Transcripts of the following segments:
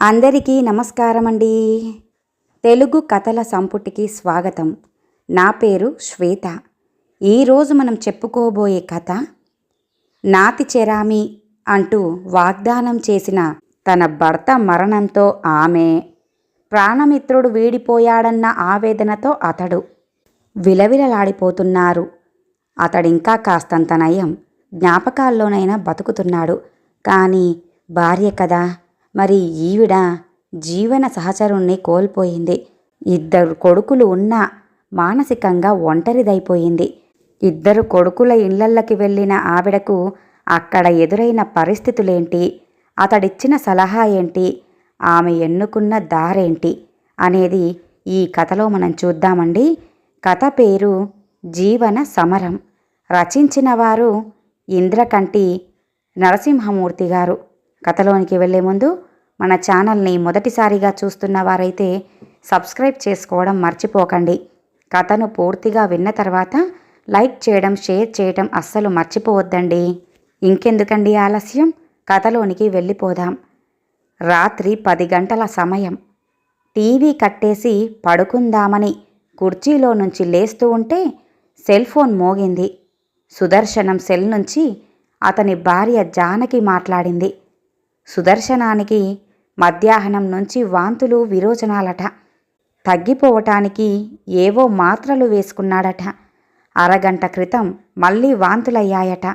అందరికీ నమస్కారం అండి తెలుగు కథల సంపుటికి స్వాగతం. నా పేరు శ్వేత. ఈరోజు మనం చెప్పుకోబోయే కథ నాతి చెరామి అంటూ వాగ్దానం చేసిన తన భర్త మరణంతో ఆమె ప్రాణమిత్రుడు వీడిపోయాడన్న ఆవేదనతో అతడు విలవిలలాడిపోతున్నారు. అతడింకా కాస్తంత నయం జ్ఞాపకాల్లోనైనా బతుకుతున్నాడు. కానీ భార్య కదా మరి ఈవిడ జీవన సహచరుణ్ణి కోల్పోయింది. ఇద్దరు కొడుకులు ఉన్నా మానసికంగా ఒంటరిదైపోయింది. ఇద్దరు కొడుకుల ఇళ్ళల్లకి వెళ్ళిన ఆవిడకు అక్కడ ఎదురైన పరిస్థితులేంటి? అతడిచ్చిన సలహా ఏంటి? ఆమె ఎన్నుకున్న దారేంటి? అనేది ఈ కథలో మనం చూద్దామండి. కథ పేరు జీవన సమరం. రచించిన వారు ఇంద్రకంటి నరసింహమూర్తి గారు. కథలోనికి వెళ్ళే ముందు మన ఛానల్ని మొదటిసారిగా చూస్తున్న వారైతే సబ్స్క్రైబ్ చేసుకోవడం మర్చిపోకండి. కథను పూర్తిగా విన్న తర్వాత లైక్ చేయడం షేర్ చేయడం అస్సలు మర్చిపోవద్దండి. ఇంకెందుకండి ఆలస్యం? కథలోనికి వెళ్ళిపోదాం. రాత్రి పది గంటల సమయం. టీవీ కట్టేసి పడుకుందామని కుర్చీలో నుంచి లేస్తూ ఉంటే సెల్ ఫోన్ మోగింది. సుదర్శనం సెల్ నుంచి అతని భార్య జానకి మాట్లాడింది. సుదర్శనానికి మధ్యాహ్నం నుంచి వాంతులు విరోచనాలట. తగ్గిపోవటానికి ఏవో మాత్రలు వేసుకున్నాడట. అరగంట క్రితం మళ్ళీ వాంతులయ్యాయట.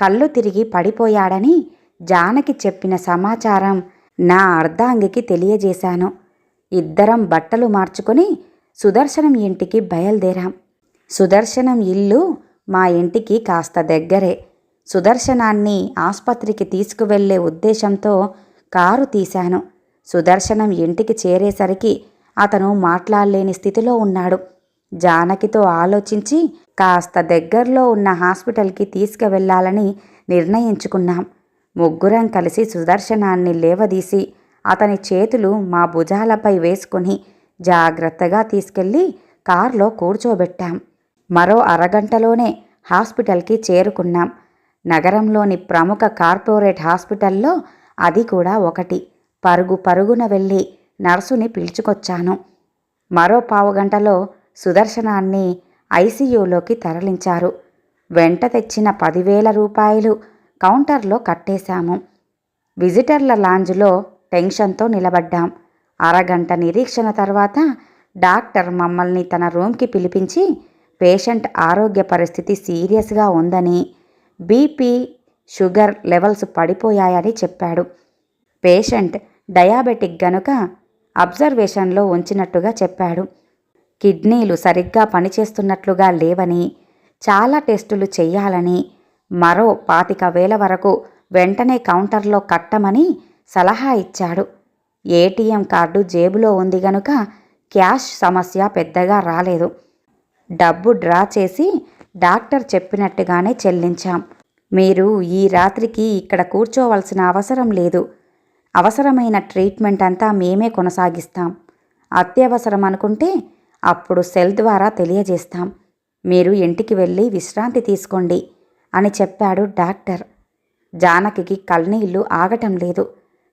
కళ్ళు తిరిగి పడిపోయాడని జానకి చెప్పిన సమాచారం నా అర్ధాంగికి తెలియజేశాను. ఇద్దరం బట్టలు మార్చుకొని సుదర్శనం ఇంటికి బయలుదేరాం. సుదర్శనం ఇల్లు మా ఇంటికి కాస్త దగ్గరే. సుదర్శనాన్ని ఆసుపత్రికి తీసుకువెళ్ళే ఉద్దేశంతో కారు తీశాను. సుదర్శనం ఇంటికి చేరేసరికి అతను మాట్లాడలేని స్థితిలో ఉన్నాడు. జానకితో ఆలోచించి కాస్త దగ్గరలో ఉన్న హాస్పిటల్కి తీసుకువెళ్ళాలని నిర్ణయించుకున్నాం. ముగ్గురం కలిసి సుదర్శనాన్ని లేవదీసి అతని చేతులు మా భుజాలపై వేసుకుని జాగ్రత్తగా తీసుకెళ్ళి కారులో కూర్చోబెట్టాం. మరో అరగంటలోనే హాస్పిటల్కి చేరుకున్నాం. నగరంలోని ప్రముఖ కార్పొరేట్ హాస్పిటల్లో అది కూడా ఒకటి. పరుగు పరుగున వెళ్ళి నర్సుని పిలుచుకొచ్చాను. మరో పావుగంటలో సుదర్శనాన్ని ఐసీయూలోకి తరలించారు. వెంట తెచ్చిన పదివేల రూపాయలు కౌంటర్లో కట్టేశాము. విజిటర్ల లాంజ్లో టెన్షన్తో నిలబడ్డాం. అరగంట నిరీక్షణ తర్వాత డాక్టర్ మమ్మల్ని తన రూమ్కి పిలిపించి పేషెంట్ ఆరోగ్య పరిస్థితి సీరియస్గా ఉందని బీపీ షుగర్ లెవెల్స్ పడిపోయాయని చెప్పాడు. పేషెంట్ డయాబెటిక్ గనుక అబ్జర్వేషన్లో ఉంచినట్టుగా చెప్పాడు. కిడ్నీలు సరిగ్గా పనిచేస్తున్నట్లుగా లేవని చాలా టెస్టులు చెయ్యాలని మరో పాతిక వేల వరకు వెంటనే కౌంటర్లో కట్టమని సలహా ఇచ్చాడు. ఏటీఎం కార్డు జేబులో ఉంది గనుక క్యాష్ సమస్య పెద్దగా రాలేదు. డబ్బు డ్రా చేసి డాక్టర్ చెప్పినట్టుగానే చెల్లించాం. మీరు ఈ రాత్రికి ఇక్కడ కూర్చోవలసిన అవసరం లేదు. అవసరమైన ట్రీట్మెంట్ అంతా మేమే కొనసాగిస్తాం. అత్యవసరం అనుకుంటే అప్పుడు సెల్ ద్వారా తెలియజేస్తాం. మీరు ఇంటికి వెళ్ళి విశ్రాంతి తీసుకోండి అని చెప్పాడు డాక్టర్. జానకికి కల్నీళ్ళు ఆగటం లేదు.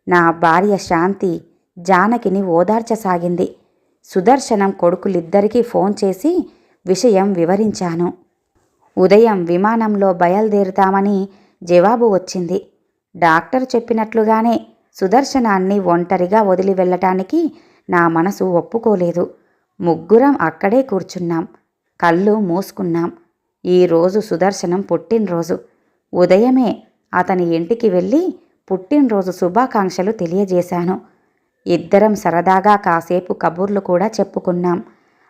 నా భార్య శాంతి జానకిని ఓదార్చసాగింది. సుదర్శనం కొడుకులిద్దరికీ ఫోన్ చేసి విషయం వివరించాను. ఉదయం విమానంలో బయలుదేరుతామని జవాబు వచ్చింది. డాక్టర్ చెప్పినట్లుగానే సుదర్శనాన్ని ఒంటరిగా వదిలి వెళ్ళటానికి నా మనసు ఒప్పుకోలేదు. ముగ్గురం అక్కడే కూర్చున్నాం. కళ్ళు మూసుకున్నాం. ఈరోజు సుదర్శనం పుట్టినరోజు. ఉదయమే అతని ఇంటికి వెళ్ళి పుట్టినరోజు శుభాకాంక్షలు తెలియజేశాను. ఇద్దరం సరదాగా కాసేపు కబుర్లు కూడా చెప్పుకున్నాం.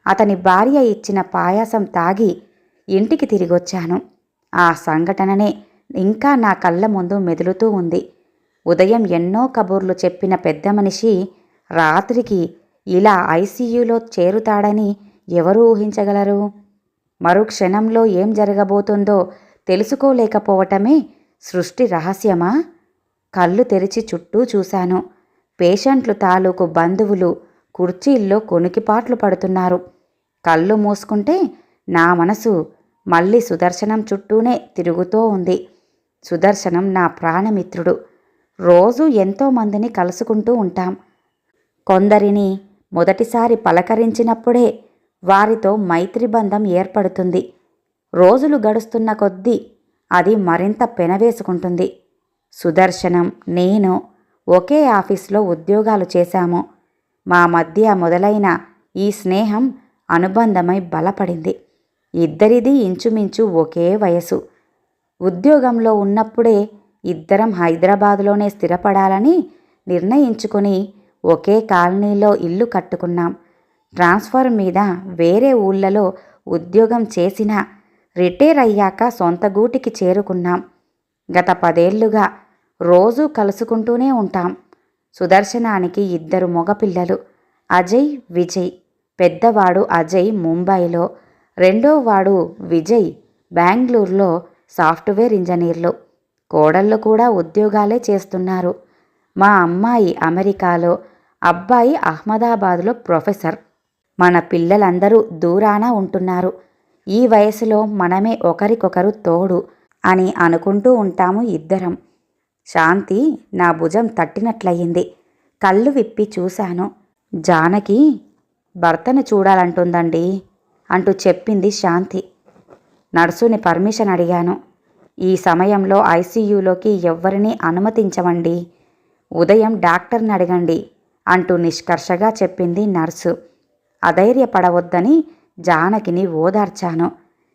అతని భార్య ఇచ్చిన పాయాసం తాగి ఇంటికి తిరిగొచ్చాను. ఆ సంఘటననే ఇంకా నా కళ్ళ ముందు మెదులుతూ ఉంది. ఉదయం ఎన్నో కబుర్లు చెప్పిన పెద్ద మనిషి రాత్రికి ఇలా ఐసీయూలో చేరుతాడని ఎవరు ఊహించగలరు? మరుక్షణంలో ఏం జరగబోతుందో తెలుసుకోలేకపోవటమే సృష్టి రహస్యమా? కళ్ళు తెరిచి చుట్టూ చూశాను. పేషెంట్లు తాలూకు బంధువులు కుర్చీల్లో కొనికిపాట్లు పడుతున్నారు. కళ్ళు మూసుకుంటే నా మనసు మళ్ళీ సుదర్శనం చుట్టూనే తిరుగుతూ ఉంది. సుదర్శనం నా ప్రాణమిత్రుడు. రోజు ఎంతో మందిని కలుసుకుంటూ ఉంటాం. కొందరిని మొదటిసారి పలకరించినప్పుడే వారితో మైత్రి బంధం ఏర్పడుతుంది. రోజులు గడుస్తున్న కొద్దీ అది మరింత పెనవేసుకుంటుంది. సుదర్శనం నేను ఒకే ఆఫీస్లో ఉద్యోగాలు చేశాము. మా మధ్య మొదలైన ఈ స్నేహం అనుబంధమై బలపడింది. ఇద్దరిది ఇంచుమించు ఒకే వయసు. ఉద్యోగంలో ఉన్నప్పుడే ఇద్దరం హైదరాబాదులోనే స్థిరపడాలని నిర్ణయించుకుని ఒకే కాలనీలో ఇల్లు కట్టుకున్నాం. ట్రాన్స్ఫర్ మీద వేరే ఊళ్ళలో ఉద్యోగం చేసినా రిటైర్ అయ్యాక సొంత గూటికి చేరుకున్నాం. గత పదేళ్ళుగా రోజూ కలుసుకుంటూనే ఉంటాం. సుదర్శనానికి ఇద్దరు మగపిల్లలు. అజయ్ విజయ్. పెద్దవాడు అజయ్ ముంబైలో. రెండో వాడు విజయ్ బెంగళూరులో సాఫ్ట్వేర్ ఇంజనీర్లు. కోడళ్ళు కూడా ఉద్యోగాలే చేస్తున్నారు. మా అమ్మాయి అమెరికాలో అబ్బాయి అహ్మదాబాద్లో ప్రొఫెసర్. మన పిల్లలందరూ దూరాన ఉంటున్నారు. ఈ వయసులో మనమే ఒకరికొకరు తోడు అని అనుకుంటూ ఉంటాము ఇద్దరం. శాంతి నా భుజం తట్టినట్లయింది. కళ్ళు విప్పి చూశాను. జానకి భర్తను చూడాలంటుందండి. అంటూ చెప్పింది శాంతి. నర్సుని పర్మిషన్ అడిగాను. ఈ సమయంలో ఐసీయూలోకి ఎవ్వరినీ అనుమతించవండి ఉదయం డాక్టర్ని అడగండి అంటూ నిష్కర్షగా చెప్పింది నర్సు. అధైర్యపడవద్దని జానకిని ఓదార్చాను.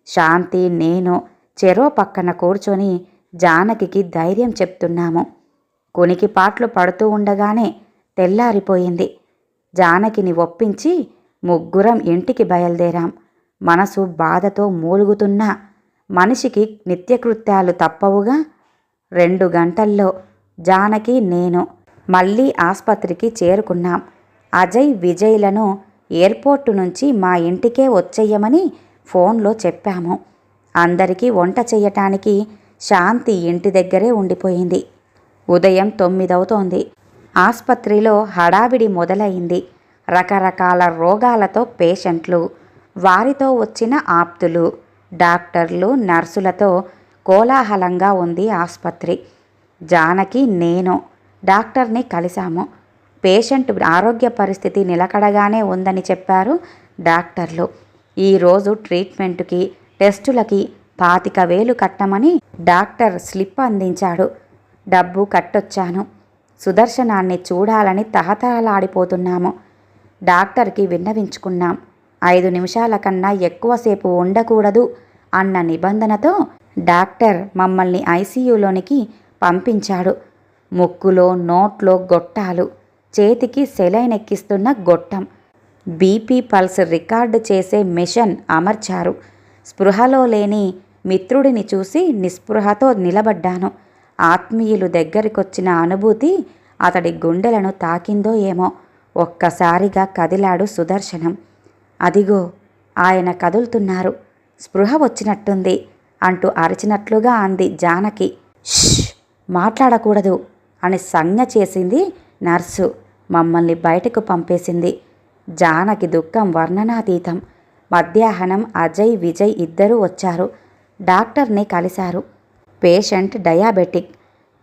శాంతి నేను చెరో పక్కన కూర్చొని జానకికి ధైర్యం చెప్తున్నాము. కొనికిపాట్లు పడుతూ ఉండగానే తెల్లారిపోయింది. జానకిని ఒప్పించి ముగ్గురం ఇంటికి బయలుదేరాం. మనసు బాధతో మూలుగుతున్నా మనిషికి నిత్యకృత్యాలు తప్పవుగా రెండు గంటల్లో జానకి నేను మళ్ళీ ఆస్పత్రికి చేరుకున్నాం. అజయ్ విజయ్లను ఎయిర్పోర్టు నుంచి మా ఇంటికే వచ్చేయమని ఫోన్లో చెప్పాము. అందరికీ వంట చెయ్యటానికి శాంతి ఇంటి దగ్గరే ఉండిపోయింది. ఉదయం తొమ్మిదవుతోంది. ఆస్పత్రిలో హడావిడి మొదలైంది. రకరకాల రోగాలతో పేషెంట్లు వారితో వచ్చిన ఆప్తులు డాక్టర్లు నర్సులతో కోలాహలంగా ఉంది ఆసుపత్రి. జానకి నేను డాక్టర్ని కలిశాము. పేషెంట్ ఆరోగ్య పరిస్థితి నిలకడగానే ఉందని చెప్పారు డాక్టర్లు. ఈరోజు ట్రీట్మెంట్కి టెస్టులకి పాతిక వేలు కట్టమని డాక్టర్ స్లిప్ అందించాడు. డబ్బు కట్టొచ్చాను. సుదర్శనాన్ని చూడాలని తహతహలాడిపోతున్నాము. డాక్టర్కి విన్నవించుకున్నాం. ఐదు నిమిషాల కన్నా ఎక్కువసేపు ఉండకూడదు అన్న నిబంధనతో డాక్టర్ మమ్మల్ని ఐసీయూలోనికి పంపించాడు. ముక్కులో నోట్లో గొట్టాలు చేతికి సెలైన్ ఎక్కిస్తున్న గొట్టం. బీపీ పల్స్ రికార్డు చేసే మిషన్ అమర్చారు. స్పృహలో లేని మిత్రుడిని చూసి నిస్పృహతో నిలబడ్డాను. ఆత్మీయులు దగ్గరికొచ్చిన అనుభూతి అతడి గుండెలను తాకిందో ఏమో. ఒక్కసారిగా కదిలాడు సుదర్శనం. అదిగో ఆయన కదులుతున్నారు. స్పృహ వచ్చినట్టుంది అంటూ అరిచినట్లుగా అంది జానకి. ష్ మాట్లాడకూడదు అని సంజ్ఞ చేసింది నర్సు. మమ్మల్ని బయటకు పంపేసింది జానకి దుఃఖం వర్ణనాతీతం. మధ్యాహ్నం అజయ్ విజయ్ ఇద్దరూ వచ్చారు. డాక్టర్ని కలిశారు. Patient diabetic.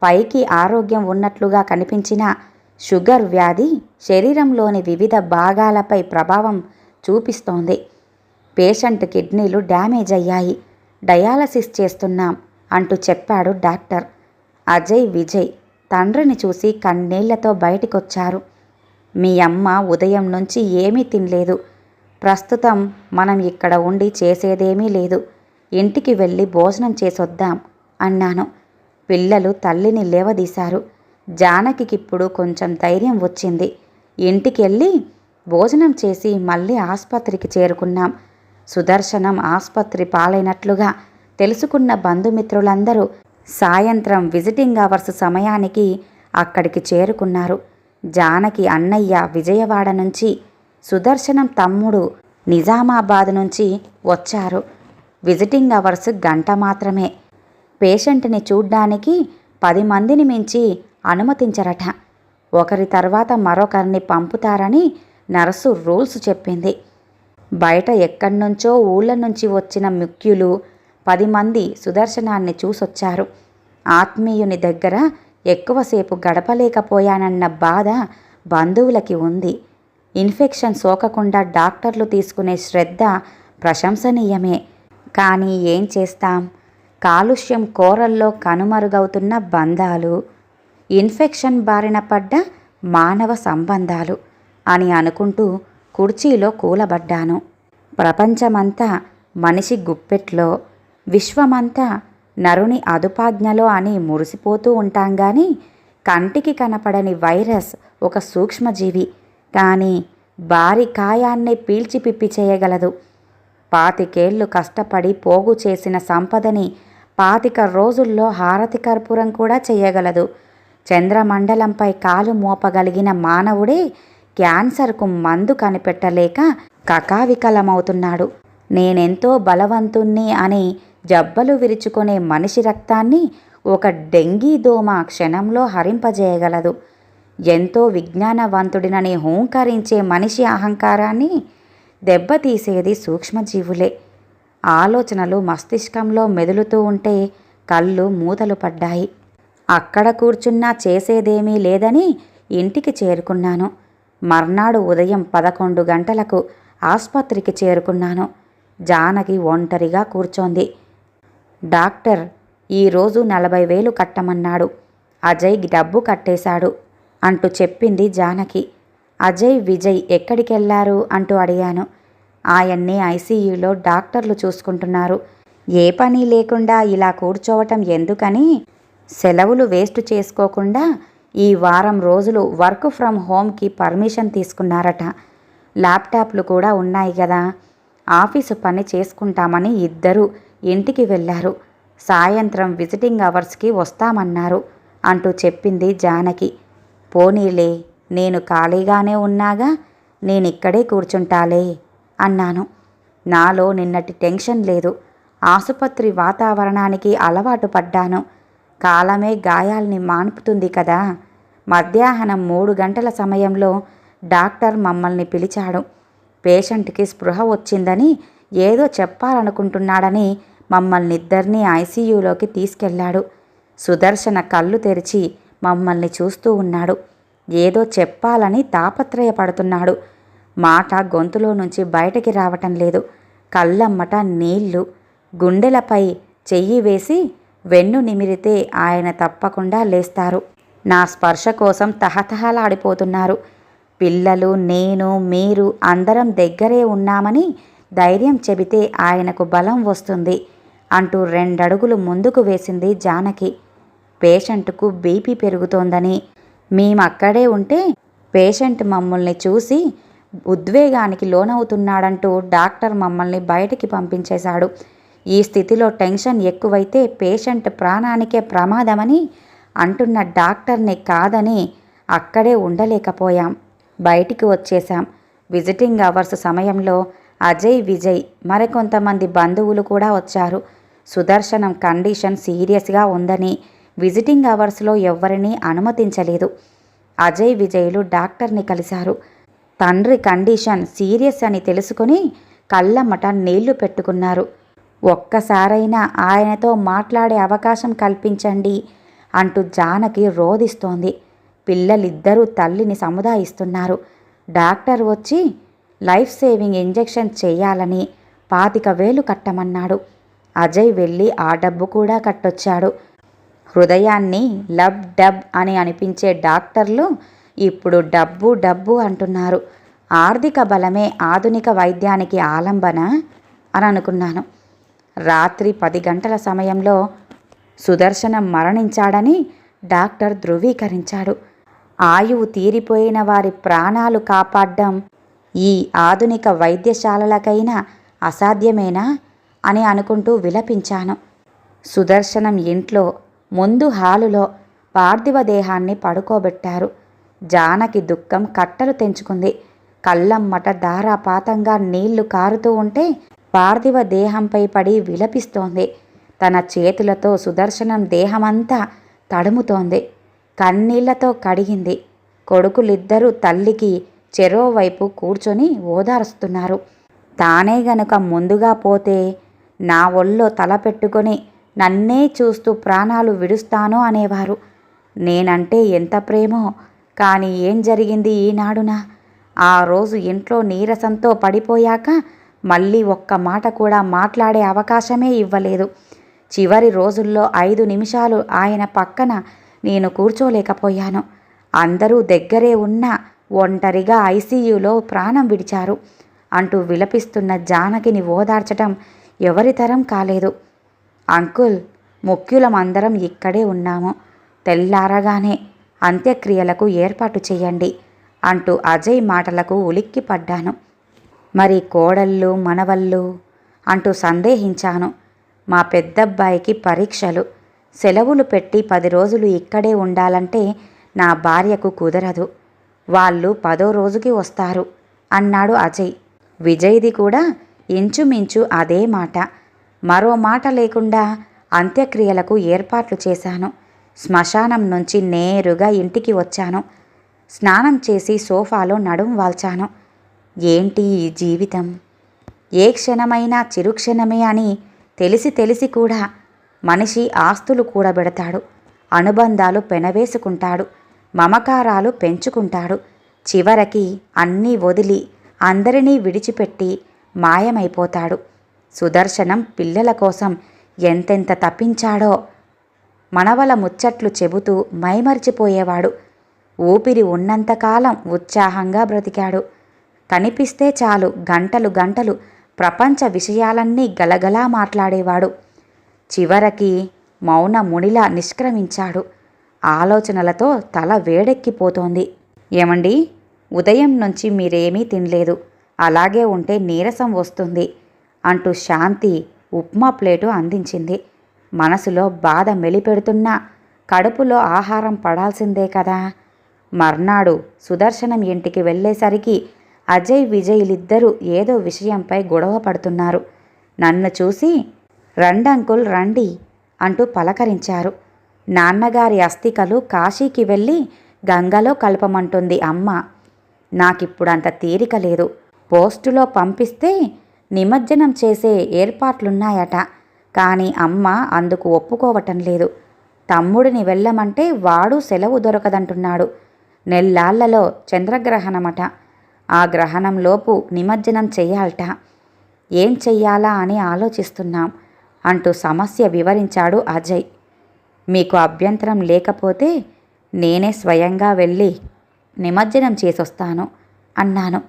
పైకి ఆరోగ్యం ఉన్నట్లుగా కనిపించిన షుగర్ వ్యాధి శరీరంలోని వివిధ భాగాలపై ప్రభావం చూపిస్తోంది. పేషెంట్ కిడ్నీలు డ్యామేజ్ అయ్యాయి. డయాలసిస్ చేస్తున్నాం అంటూ చెప్పాడు డాక్టర్. అజయ్ విజయ్ తండ్రిని చూసి కన్నీళ్ళతో బయటికొచ్చారు. మీ అమ్మ ఉదయం నుంచి ఏమీ తినలేదు. ప్రస్తుతం మనం ఇక్కడ ఉండి చేసేదేమీ లేదు. ఇంటికి వెళ్ళి భోజనం చేసొద్దాం అన్నాను. పిల్లలు తల్లిని లేవదీశారు. జానకికిప్పుడు కొంచెం ధైర్యం వచ్చింది. ఇంటికెళ్ళి భోజనం చేసి మళ్ళీ ఆసుపత్రికి చేరుకున్నాం. సుదర్శనం ఆసుపత్రి పాలైనట్లుగా తెలుసుకున్న బంధుమిత్రులందరూ సాయంత్రం విజిటింగ్ అవర్స్ సమయానికి అక్కడికి చేరుకున్నారు. జానకి అన్నయ్య విజయవాడ నుంచి సుదర్శనం తమ్ముడు నిజామాబాద్ నుంచి వచ్చారు. విజిటింగ్ అవర్స్ గంట మాత్రమే. పేషెంట్ని చూడ్డానికి పది మందిని మించి అనుమతించరట. ఒకరి తర్వాత మరొకరిని పంపుతారని నర్సు రూల్స్ చెప్పింది. బయట ఎక్కడి నుంచో ఊళ్ళ నుంచి వచ్చిన ముఖ్యులు పది మంది సుదర్శనాన్ని చూసొచ్చారు. ఆత్మీయుని దగ్గర ఎక్కువసేపు గడపలేకపోయానన్న బాధ బంధువులకి ఉంది. ఇన్ఫెక్షన్ సోకకుండా డాక్టర్లు తీసుకునే శ్రద్ధ ప్రశంసనీయమే. కానీ ఏం చేస్తాం? కాలుష్యం కోరల్లో కనుమరుగవుతున్న బంధాలు ఇన్ఫెక్షన్ బారిన పడ్డ మానవ సంబంధాలు. అని అనుకుంటూ కుర్చీలో కూలబడ్డాను. ప్రపంచమంతా మనిషి గుప్పెట్లో విశ్వమంతా నరుని అదుపాజ్ఞలో అని మురిసిపోతూ ఉంటాం కానీ కంటికి కనపడని వైరస్ ఒక సూక్ష్మజీవి. కానీ భారీ కాయాన్ని పీల్చి పిప్పి చేయగలదు. పాతికేళ్ళు కష్టపడి పోగు చేసిన సంపదని పాతిక రోజుల్లో హారతి కర్పూరం కూడా చేయగలదు. చంద్రమండలంపై కాలు మోపగలిగిన మానవుడే క్యాన్సర్కు మందు కనిపెట్టలేక కకావికలమవుతున్నాడు. నేనెంతో బలవంతుణ్ణి అని జబ్బలు విరుచుకునే మనిషి రక్తాన్ని ఒక డెంగీ దోమ క్షణంలో హరింపజేయగలదు. ఎంతో విజ్ఞానవంతుడినని హూంకరించే మనిషి అహంకారాన్ని దెబ్బతీసేది సూక్ష్మజీవులే. ఆలోచనలు మస్తిష్కంలో మెదులుతూ ఉంటే కళ్ళు మూతలు పడ్డాయి. అక్కడ కూర్చున్నా చేసేదేమీ లేదని ఇంటికి చేరుకున్నాను. మర్నాడు ఉదయం పదకొండు గంటలకు ఆసుపత్రికి చేరుకున్నాను. జానకి ఒంటరిగా కూర్చోంది. డాక్టర్ ఈరోజు నలభై వేలు కట్టమన్నాడు. అజయ్ డబ్బు కట్టేశాడు అంటూ చెప్పింది జానకి. అజయ్ విజయ్ ఎక్కడికెళ్ళారు అంటూ అడిగాను. ఆయన్ని ఐసీయూలో డాక్టర్లు చూసుకుంటున్నారు. ఏ పని లేకుండా ఇలా కూర్చోవటం ఎందుకని? సెలవులు వేస్ట్ చేసుకోకుండా ఈ వారం రోజులు వర్క్ ఫ్రమ్ హోమ్కి పర్మిషన్ తీసుకున్నారట. ల్యాప్టాప్లు కూడా ఉన్నాయి కదా ఆఫీసు పని చేసుకుంటామని ఇద్దరు ఇంటికి వెళ్ళారు. సాయంత్రం విజిటింగ్ అవర్స్కి వస్తామన్నారు అంటూ చెప్పింది జానకి. పోనీలే నేను ఖాళీగానే ఉన్నాగా నేనిక్కడే కూర్చుంటాలే అన్నాను. నాలో నిన్నటి టెన్షన్ లేదు. ఆసుపత్రి వాతావరణానికి అలవాటు పడ్డాను. కాలమే గాయాల్ని మాన్పుతుంది కదా. మధ్యాహ్నం మూడు గంటల సమయంలో డాక్టర్ మమ్మల్ని పిలిచాడు. పేషెంట్కి స్పృహ వచ్చిందని ఏదో చెప్పాలనుకుంటున్నాడని మమ్మల్నిద్దరినీ ఐసీయూలోకి తీసుకెళ్ళాడు. సుదర్శన కళ్ళు తెరిచి మమ్మల్ని చూస్తూ ఉన్నాడు. ఏదో చెప్పాలని తాపత్రయపడుతున్నాడు. మాట గొంతులో నుంచి బయటికి రావటం లేదు. కళ్ళమ్మట నీళ్ళు. గుండెలపై చెయ్యి వేసి వెన్ను నిమిరితే ఆయన తప్పకుండా లేస్తారు. నా స్పర్శ కోసం తహతహలాడిపోతున్నారు. పిల్లలు నేను మీరు అందరం దగ్గరే ఉన్నామని ధైర్యం చెబితే ఆయనకు బలం వస్తుంది అంటూ రెండడుగులు ముందుకు వేసింది జానకి. పేషెంట్కు బీపీ పెరుగుతోందని. మేమక్కడే ఉంటే పేషెంట్ మమ్మల్ని చూసి ఉద్వేగానికి లోనవుతున్నాడంటూ డాక్టర్ మమ్మల్ని బయటికి పంపించేశాడు. ఈ స్థితిలో టెన్షన్ ఎక్కువైతే పేషెంట్ ప్రాణానికే ప్రమాదమని అంటున్న డాక్టర్ని కాదని అక్కడే ఉండలేకపోయాం. బయటికి వచ్చేశాం. విజిటింగ్ అవర్స్ సమయంలో అజయ్ విజయ్ మరికొంతమంది బంధువులు కూడా వచ్చారు. సుదర్శనం కండిషన్ సీరియస్గా ఉందని విజిటింగ్ అవర్స్లో ఎవ్వరినీ అనుమతించలేదు. అజయ్ విజయ్లు డాక్టర్ని కలిశారు. తండ్రి కండిషన్ సీరియస్ అని తెలుసుకుని కళ్ళమ్మట నీళ్ళు పెట్టుకున్నారు. ఒక్కసారైనా ఆయనతో మాట్లాడే అవకాశం కల్పించండి అంటూ జానకి రోధిస్తోంది. పిల్లలిద్దరూ తల్లిని సముదాయిస్తున్నారు. డాక్టర్ వచ్చి లైఫ్ సేవింగ్ ఇంజెక్షన్ చేయాలని పాతిక వేలు కట్టమన్నాడు. అజయ్ వెళ్ళి ఆ డబ్బు కూడా కట్టొచ్చాడు. హృదయాన్ని లబ్ డబ్ అని అనిపించే డాక్టర్లు ఇప్పుడు డబ్బు డబ్బు అంటున్నారు. ఆర్థిక బలమే ఆధునిక వైద్యానికి ఆలంబన అని అనుకున్నాను. రాత్రి పది గంటల సమయంలో సుదర్శనం మరణించాడని డాక్టర్ ధృవీకరించాడు. ఆయువు తీరిపోయిన వారి ప్రాణాలు కాపాడ్డం ఈ ఆధునిక వైద్యశాలలకైనా అసాధ్యమేనా అని అనుకుంటూ విలపించాను. సుదర్శనం ఇంట్లో ముందు హాలులో పార్థివ దేహాన్ని పడుకోబెట్టారు. జానకి దుఃఖం కట్టలు తెంచుకుంది. కళ్ళమ్మట ధారాపాతంగా నీళ్ళు కారుతూ ఉంటే పార్థివ దేహంపై పడి విలపిస్తోంది. తన చేతులతో సుదర్శనం దేహమంతా తడుముతోంది. కన్నీళ్ళతో కడిగింది. కొడుకులిద్దరూ తల్లికి చెరోవైపు కూర్చొని ఓదారుస్తున్నారు. తానే గనుక ముందుగా పోతే నా ఒళ్ళో తల పెట్టుకొని నన్నే చూస్తూ ప్రాణాలు విడుస్తాను అనేవారు. నేనంటే ఎంత ప్రేమో! కానీ ఏం జరిగింది ఈనాడున? ఆ రోజు ఇంట్లో నీరసంతో పడిపోయాక మళ్ళీ ఒక్క మాట కూడా మాట్లాడే అవకాశమే ఇవ్వలేదు. చివరి రోజుల్లో ఐదు నిమిషాలు ఆయన పక్కన నేను కూర్చోలేకపోయాను. అందరూ దగ్గరే ఉన్న ఒంటరిగా ఐసీయూలో ప్రాణం విడిచారు అంటూ విలపిస్తున్న జానకిని ఓదార్చటం ఎవరితరం కాలేదు. అంకుల్ ముఖ్యులమందరం ఇక్కడే ఉన్నాము. తెల్లారగానే అంత్యక్రియలకు ఏర్పాటు చేయండి అంటూ అజయ్ మాటలకు ఉలిక్కిపడ్డాను. మరి కోడళ్ళు మనవళ్ళు అంటూ సందేహించాను. మా పెద్దబ్బాయికి పరీక్షలు. సెలవులు పెట్టి పది రోజులు ఇక్కడే ఉండాలంటే నా భార్యకు కుదరదు. వాళ్ళు పదో రోజుకి వస్తారు అన్నాడు అజయ్. విజయ్ది కూడా ఇంచుమించు అదే మాట. మరో మాట లేకుండా అంత్యక్రియలకు ఏర్పాట్లు చేశాను. శ్మశానం నుంచి నేరుగా ఇంటికి వచ్చాను. స్నానం చేసి సోఫాలో నడుం వాల్చాను. ఏంటి ఈ జీవితం? ఏ క్షణమైనా చిరుక్షణమే అని తెలిసి తెలిసి కూడా మనిషి ఆస్తులు కూడబెడతాడు. అనుబంధాలు పెనవేసుకుంటాడు. మమకారాలు పెంచుకుంటాడు. చివరికి అన్నీ వదిలి అందరినీ విడిచిపెట్టి మాయమైపోతాడు. సుదర్శనం పిల్లల కోసం ఎంతెంత తప్పించాడో మనవల ముచ్చట్లు చెబుతూ మైమరిచిపోయేవాడు. ఊపిరి ఉన్నంతకాలం ఉత్సాహంగా బ్రతికాడు. కనిపిస్తే చాలు గంటలు గంటలు ప్రపంచ విషయాలన్నీ గలగలా మాట్లాడేవాడు. చివరికి మౌన మునిలా నిష్క్రమించాడు. ఆలోచనలతో తల వేడెక్కిపోతోంది. ఏమండి? ఉదయం నుంచి మీరేమీ తినలేదు. అలాగే ఉంటే నీరసం వస్తుంది అంటూ శాంతి ఉప్మా ప్లేటు అందించింది. మనసులో బాధ మెలిపెడుతున్నా కడుపులో ఆహారం పడాల్సిందే కదా. మర్నాడు సుదర్శనం ఇంటికి వెళ్ళేసరికి అజయ్ విజయ్లిద్దరూ ఏదో విషయంపై గొడవ పడుతున్నారు. నన్ను చూసి రండంకుల్ రండి అంటూ పలకరించారు. నాన్నగారి అస్థికలు కాశీకి వెళ్ళి గంగలో కలపమంటుంది అమ్మ. నాకిప్పుడంత తీరిక లేదు. పోస్టులో పంపిస్తే నిమజ్జనం చేసే ఏర్పాట్లున్నాయట. కానీ అమ్మ అందుకు ఒప్పుకోవటం లేదు. తమ్ముడిని వెళ్ళమంటే వాడు సెలవు దొరకదంటున్నాడు. నెల్లాళ్ళలో చంద్రగ్రహణమట. ఆ గ్రహణంలోపు నిమజ్జనం చెయ్యాలట. ఏం చెయ్యాలా అని ఆలోచిస్తున్నాం అంటూ సమస్య వివరించాడు అజయ్. మీకు అభ్యంతరం లేకపోతే నేనే స్వయంగా వెళ్ళి నిమజ్జనం చేసొస్తాను అన్నాను.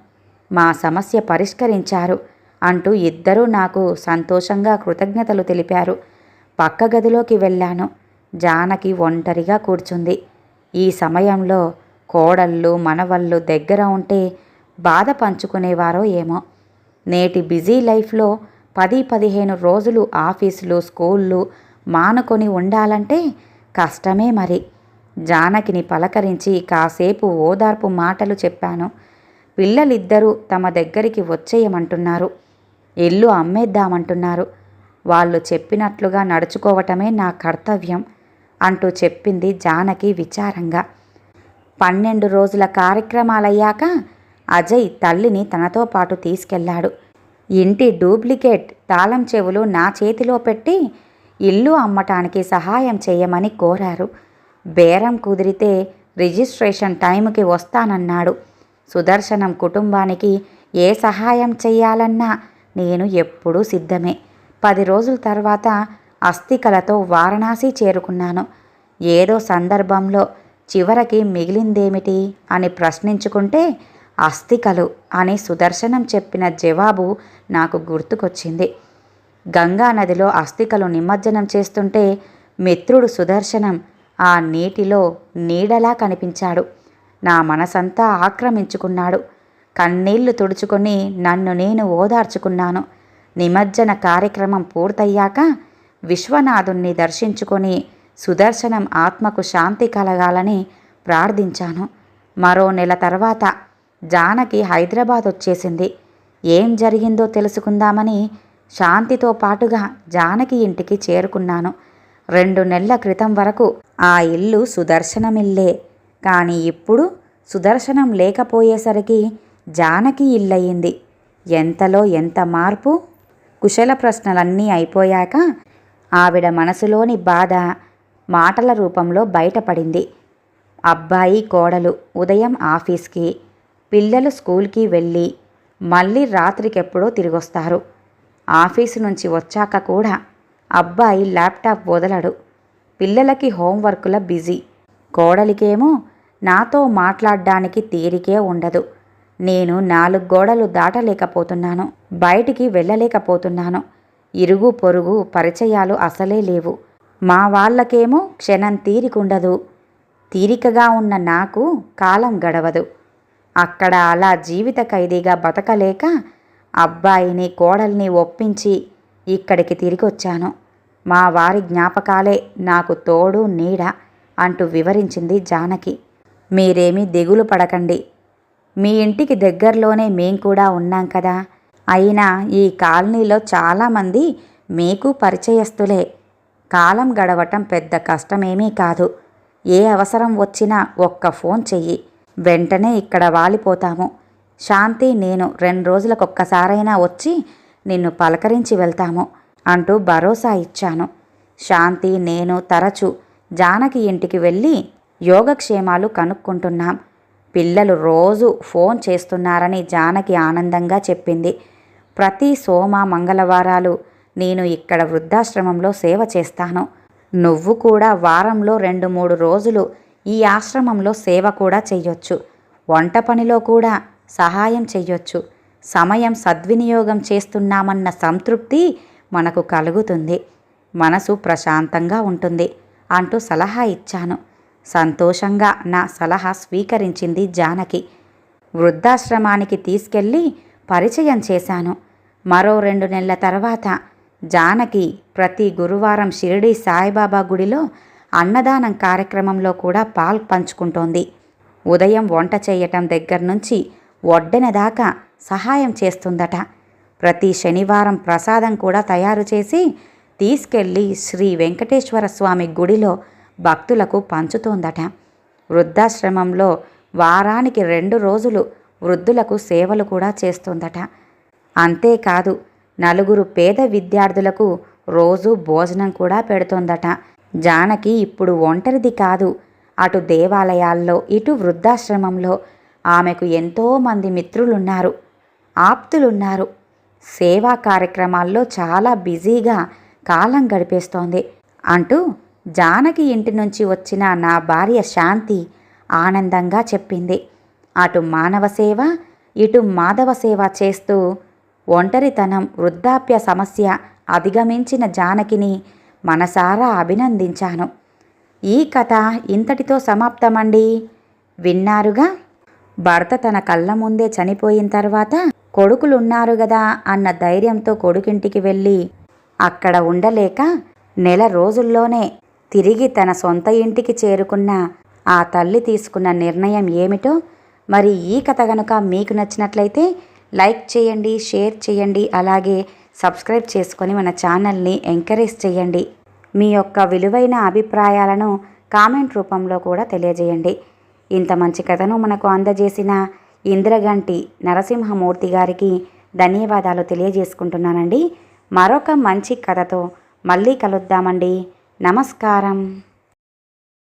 మా సమస్య పరిష్కరించారు అంటూ ఇద్దరూ నాకు సంతోషంగా కృతజ్ఞతలు తెలిపారు. పక్క గదిలోకి వెళ్ళాను. జానకి ఒంటరిగా కూర్చుంది. ఈ సమయంలో కోడళ్ళు మనవళ్ళు దగ్గర ఉంటే బాధ పంచుకునేవారో ఏమో. నేటి బిజీ లైఫ్లో పది పదిహేను రోజులు ఆఫీసులు స్కూళ్ళు మానుకొని ఉండాలంటే కష్టమే మరి. జానకిని పలకరించి కాసేపు ఓదార్పు మాటలు చెప్పాను. పిల్లలిద్దరూ తమ దగ్గరికి వచ్చేయమంటున్నారు. ఇల్లు అమ్మేద్దామంటున్నారు. వాళ్ళు చెప్పినట్లుగా నడుచుకోవటమే నా కర్తవ్యం అంటూ చెప్పింది జానకి విచారంగా. పన్నెండు రోజుల కార్యక్రమాలయ్యాక అజయ్ తల్లిని తనతో పాటు తీసుకెళ్ళాడు. ఇంటి డూప్లికేట్ తాళం చెవులు నా చేతిలో పెట్టి ఇల్లు అమ్మటానికి సహాయం చేయమని కోరారు. బేరం కుదిరితే రిజిస్ట్రేషన్ టైంకి వస్తానన్నాడు. సుదర్శనం కుటుంబానికి ఏ సహాయం చెయ్యాలన్నా నేను ఎప్పుడూ సిద్ధమే. పది రోజుల తర్వాత అస్థికలతో వారణాసి చేరుకున్నాను. ఏదో సందర్భంలో చివరికి మిగిలిందేమిటి అని ప్రశ్నించుకుంటే అస్థికలు అని సుదర్శనం చెప్పిన జవాబు నాకు గుర్తుకొచ్చింది. గంగా నదిలో అస్థికలు నిమజ్జనం చేస్తుంటే మిత్రుడు సుదర్శనం ఆ నీటిలో నీడలా కనిపించాడు. నా మనసంతా ఆక్రమించుకున్నాడు. కన్నీళ్ళు తుడుచుకొని నన్ను నేను ఓదార్చుకున్నాను. నిమజ్జన కార్యక్రమం పూర్తయ్యాక విశ్వనాథుణ్ణి దర్శించుకొని సుదర్శనం ఆత్మకు శాంతి కలగాలని ప్రార్థించాను. మరో నెల తర్వాత జానకి హైదరాబాద్ వచ్చేసింది. ఏం జరిగిందో తెలుసుకుందామని శాంతితో పాటుగా జానకి ఇంటికి చేరుకున్నాను. రెండు నెలల క్రితం వరకు ఆ ఇల్లు సుదర్శనమిల్లే. కానీ ఇప్పుడు సుదర్శనం లేకపోయేసరికి జానకి ఇల్లయింది. ఎంతలో ఎంత మార్పు? కుశల ప్రశ్నలన్నీ అయిపోయాక ఆవిడ మనసులోని బాధ మాటల రూపంలో బయటపడింది. అబ్బాయి కోడలు ఉదయం ఆఫీస్కి పిల్లలు స్కూల్కి వెళ్ళి మళ్ళీ రాత్రికెప్పుడో తిరిగొస్తారు. ఆఫీసు నుంచి వచ్చాక కూడా అబ్బాయి ల్యాప్టాప్ వదలడు. పిల్లలకి హోంవర్కుల బిజీ. కోడలికేమో నాతో మాట్లాడడానికి తీరికే ఉండదు. నేను నాలుగు గోడలు దాటలేకపోతున్నాను. బయటికి వెళ్ళలేకపోతున్నాను. ఇరుగు పొరుగు పరిచయాలు అసలే లేవు. మా వాళ్ళకేమో క్షణం తీరికుండదు. తీరికగా ఉన్న నాకు కాలం గడవదు. అక్కడ అలా జీవిత ఖైదీగా బతకలేక అబ్బాయిని కోడల్ని ఒప్పించి ఇక్కడికి తిరిగొచ్చాను. మా వారి జ్ఞాపకాలే నాకు తోడు నీడ అంటూ వివరించింది జానకి. మీరేమీ దిగులు పడకండి. మీ ఇంటికి దగ్గరలోనే మేం కూడా ఉన్నాం కదా. అయినా ఈ కాలనీలో చాలామంది మీకు పరిచయస్తులే కాలం గడవటం పెద్ద కష్టమేమీ కాదు. ఏ అవసరం వచ్చినా ఒక్క ఫోన్ చెయ్యి. వెంటనే ఇక్కడ వాలిపోతాము. శాంతి నేను రెండు రోజులకొక్కసారైనా వచ్చి నిన్ను పలకరించి వెళ్తాము అంటూ భరోసా ఇచ్చాను. శాంతి నేను తరచు జానకి ఇంటికి వెళ్ళి యోగక్షేమాలు కనుక్కుంటున్నాం. పిల్లలు రోజు ఫోన్ చేస్తున్నారని జానకి ఆనందంగా చెప్పింది. ప్రతి సోమ మంగళవారాలు నేను ఇక్కడ వృద్ధాశ్రమంలో సేవ చేస్తాను. నువ్వు కూడా వారంలో రెండు మూడు రోజులు ఈ ఆశ్రమంలో సేవ కూడా చెయ్యొచ్చు. వంట పనిలో కూడా సహాయం చెయ్యొచ్చు. సమయం సద్వినియోగం చేస్తున్నామన్న సంతృప్తి మనకు కలుగుతుంది. మనసు ప్రశాంతంగా ఉంటుంది అంటూ సలహా ఇచ్చాను. సంతోషంగా నా సలహా స్వీకరించింది జానకి. వృద్ధాశ్రమానికి తీసుకెళ్ళి పరిచయం చేశాను. మరో రెండు నెలల తర్వాత జానకి ప్రతి గురువారం షిరిడి సాయిబాబా గుడిలో అన్నదానం కార్యక్రమంలో కూడా పాల్ పంచుకుంటోంది. ఉదయం వంట చేయటం దగ్గర నుంచి వడ్డెన దాకా సహాయం చేస్తుందట. ప్రతి శనివారం ప్రసాదం కూడా తయారు చేసి తీసుకెళ్ళి శ్రీ వెంకటేశ్వర స్వామి గుడిలో భక్తులకు పంచుతోందట. వృద్ధాశ్రమంలో వారానికి రెండు రోజులు వృద్ధులకు సేవలు కూడా చేస్తుందట. అంతేకాదు నలుగురు పేద విద్యార్థులకు రోజు భోజనం కూడా పెడుతోందట. జానకి ఇప్పుడు ఒంటరిది కాదు. అటు దేవాలయాల్లో ఇటు వృద్ధాశ్రమంలో ఆమెకు ఎంతోమంది మిత్రులున్నారు. ఆప్తులున్నారు. సేవా కార్యక్రమాల్లో చాలా బిజీగా కాలం గడిపేస్తోంది అంటూ జానకి ఇంటి నుంచి వచ్చిన నా భార్య శాంతి ఆనందంగా చెప్పింది. అటు మానవ సేవ ఇటు మాధవ సేవ చేస్తూ ఒంటరితనం వృద్ధాప్య సమస్య అధిగమించిన జానకిని మనసారా అభినందించాను. ఈ కథ ఇంతటితో సమాప్తమండి. విన్నారుగా? భర్త తన కళ్ళ ముందే చనిపోయిన తర్వాత కొడుకులున్నారు గదా అన్న ధైర్యంతో కొడుకింటికి వెళ్ళి అక్కడ ఉండలేక నెల రోజుల్లోనే తిరిగి తన సొంత ఇంటికి చేరుకున్న ఆ తల్లి తీసుకున్న నిర్ణయం ఏమిటో మరి ఈ కథ గనుక మీకు నచ్చినట్లయితే లైక్ చేయండి షేర్ చేయండి అలాగే సబ్స్క్రైబ్ చేసుకొని మన ఛానల్ని ఎంకరేజ్ చేయండి. మీ యొక్క విలువైన అభిప్రాయాలను కామెంట్ రూపంలో కూడా తెలియజేయండి. ఇంత మంచి కథను మనకు అందజేసిన ఇంద్రగంటి నరసింహమూర్తి గారికి ధన్యవాదాలు తెలియజేసుకుంటున్నానండి. మరొక మంచి కథతో మళ్ళీ కలుద్దామండి. నమస్కారం.